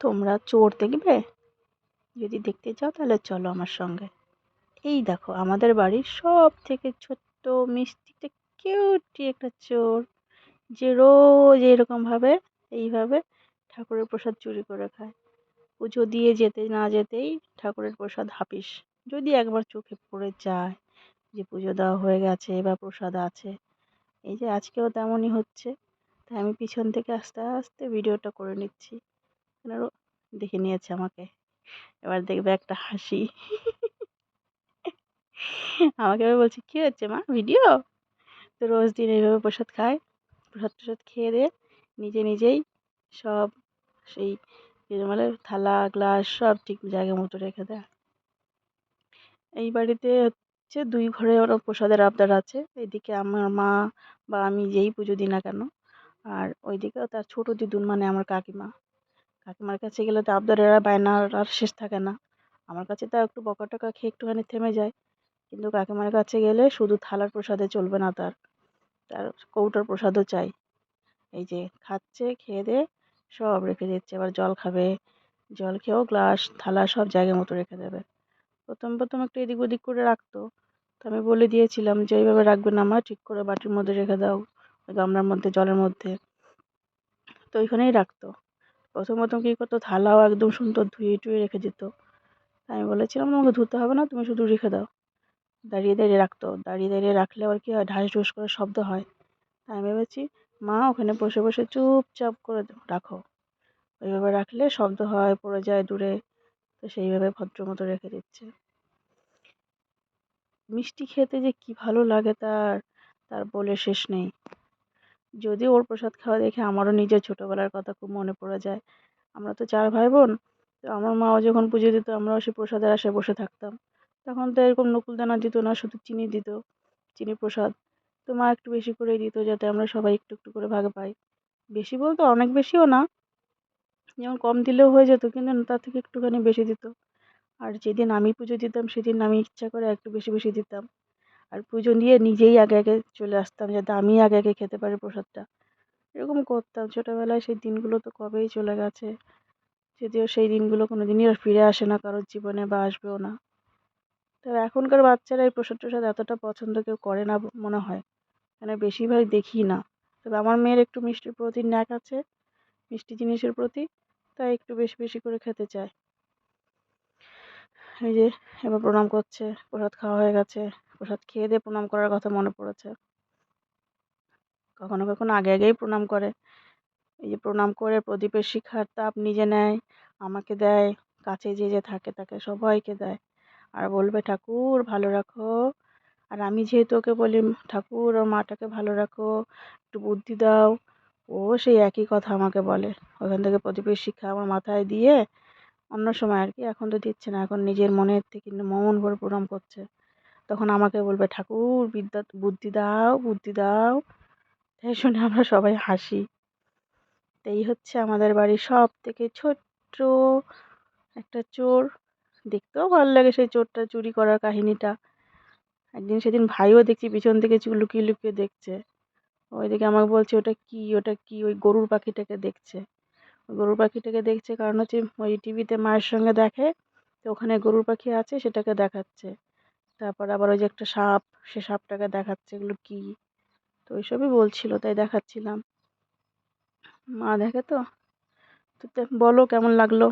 তোমরা চোর দেখবে? যদি দেখতে চাও তাহলে চলো আমার সঙ্গে। এই দেখো, আমাদের বাড়ির সব থেকে ছোট্ট মিষ্টি একটা কিউটি একটা চোর, যে রোজ এরকমভাবে, এইভাবে ঠাকুরের প্রসাদ চুরি করে খায়। পুজো দিয়ে যেতে না যেতেই ঠাকুরের প্রসাদ হাপিস। যদি একবার চোখে পড়ে যায় যে পুজো দেওয়া হয়ে গেছে বা প্রসাদ আছে। এই যে আজকেও তেমনই হচ্ছে, তাই আমি পিছন থেকে আস্তে আস্তে ভিডিওটা করে নিচ্ছি। আরও দেখে নিয়েছে আমাকে। এবার দেখবে একটা হাসি। আমাকে এবার বলছে, কী হচ্ছে মা? ভিডিও? তো রোজ দিন এইভাবে প্রসাদ খায়। প্রসাদ টসাদ খেয়ে দিয়ে নিজে নিজেই সব সেই মানে থালা, গ্লাস সব ঠিক জায়গা মতো রেখে দেয়। এই বাড়িতে হচ্ছে দুই ঘরে ওরা প্রসাদের আবদার আছে। এদিকে আমার মা বা আমি যেই পুজো দিই না কেন, আর ওইদিকেও তার ছোটো দিদুন মানে আমার কাকিমা। কাকিমার কাছে গেলে তো আবদারের আর বায়নার আর শেষ থাকে না। আমার কাছে তাও একটু বকা টকা খেয়ে একটুখানি থেমে যায়। কিন্তু কাকিমার কাছে গেলে শুধু থালার প্রসাদে চলবে না তার। তার কৌটার প্রসাদও চাই। এই যে খাচ্ছে, খেয়ে দিয়ে সব রেখে দিচ্ছে। এবার জল খাবে। জল খেয়েও গ্লাস, থালা সব জায়গা মতো রেখে দেবে। প্রথম প্রথম একটু এদিক ওদিক করে রাখতো। তো আমি বলে দিয়েছিলাম যে, এইভাবে রাখবে না মা, ঠিক করে বাটির মধ্যে রেখে দাও গামলার মধ্যে, জলের মধ্যে। তো ওইখানেই রাখতো। প্রথম প্রথম কী করতো? থালাও একদম সুন্দর ধুয়ে টুয়ে রেখে দিত। আমি বলেছিলাম, তোমাকে ধুতে হবে না, তুমি শুধু রেখে দাও। দাঁড়িয়ে দাঁড়িয়ে রাখতো। দাঁড়িয়ে দাঁড়িয়ে রাখলে আবার কী হয়? ঢাস ঢুস করে শব্দ হয়। আমি ভেবেছি, মা, ওখানে বসে বসে চুপচাপ করে রাখো। ওইভাবে রাখলে শব্দ হয়, পড়ে যায় দূরে। তো সেইভাবে ভদ্র মতো রেখে দিচ্ছে। মিষ্টি খেতে যে কী ভালো লাগে তার তার বলে শেষ নেই। যদি ওর প্রসাদ খাওয়া দেখে আমারও নিজের ছোটোবেলার কথা খুব মনে পড়ে যায়। আমরা তো চার ভাই বোন তো আমার মাও যখন পুজো দিত, আমরাও সেই প্রসাদের আশায় বসে থাকতাম। তখন তো এরকম নকুল দানা দিত না, শুধু চিনি দিত, চিনি প্রসাদ। তো মা একটু বেশি করেই দিত যাতে আমরা সবাই একটু একটু করে ভাগ পাই। বেশি বলতে অনেক বেশিও না, যেমন কম দিলেও হয়ে যেত, কিন্তু তার থেকে একটুখানি বেশি দিত। আর যেদিন আমি পুজো দিতাম, সেদিন আমি ইচ্ছা করে একটু বেশি বেশি দিতাম। আর পুজো দিয়ে নিজেই আগে আগে চলে আসতাম যাতে আমি আগে আগে খেতে পারি প্রসাদটা। এরকম করতাম ছোটোবেলায় সেই দিনগুলো তো কবেই চলে গেছে। যদিও সেই দিনগুলো কোনো দিনই আর ফিরে আসে না, কারোর জীবনে বা আসবেও না। তবে এখনকার বাচ্চারা এই প্রসাদ টসাদ এতটা পছন্দ কেউ করে না মনে হয়। মানে বেশিরভাগ দেখি না। তবে আমার মেয়ের একটু মিষ্টির প্রতি ন্যাক আছে, মিষ্টি জিনিসের প্রতি, তাই একটু বেশি বেশি করে খেতে চায়। এই যে এবার প্রণাম করছে, প্রসাদ খাওয়া হয়ে গেছে। প্রসাদ খেয়ে দিয়ে প্রণাম করার কথা মনে পড়েছে। কখনো কখনো আগে আগেই প্রণাম করে। এই যে প্রণাম করে প্রদীপের শিখার তাপ নিজে নেয়, আমাকে দেয়, কাছে যে যে থাকে তাকে সবাইকে দেয়। আর বলবে, ঠাকুর, ভালো রাখো। আর আমি যেহেতু ওকে বলি, ঠাকুর, ওর মাটাকে ভালো রাখো, একটু বুদ্ধি দাও। ও সেই একই কথা আমাকে বলে। ওখান থেকে প্রদীপের শিক্ষা আমার মাথায় দিয়ে অন্য সময় আর কি এখন তো দিচ্ছে না, এখন নিজের মনের থেকে মন ভরে প্রণাম করছে। তখন আমাকে বলবে, ঠাকুর, বিদ্যা, বুদ্ধি দাও বুদ্ধি দাও। তাই শুনে আমরা সবাই হাসি। এই হচ্ছে আমাদের বাড়ির সব থেকে ছোট্ট একটা চোর। দেখতেও ভালো লাগে সেই চোরটা চুরি করার কাহিনিটা। একদিন সেদিন ভাইও দেখছি পিছন থেকে লুকিয়ে লুকিয়ে দেখছে। ওইদিকে আমাকে বলছে, ওটা কী? ওটা কী? ওই গরুর পাখিটাকে দেখছে। গরুর পাখিটাকে দেখছে কারণ হচ্ছে ওই টিভিতে মায়ের সঙ্গে দেখে, তো ওখানে গরুর পাখি আছে সেটাকে দেখাচ্ছে। তারপর আবার ওই যে একটা সাপ, সে সাপটাকে দেখাচ্ছে এগুলো কি? তো ওইসবই বলছিল, তাই দেখাচ্ছিলাম। মা দেখে তো? তো বলো কেমন লাগল?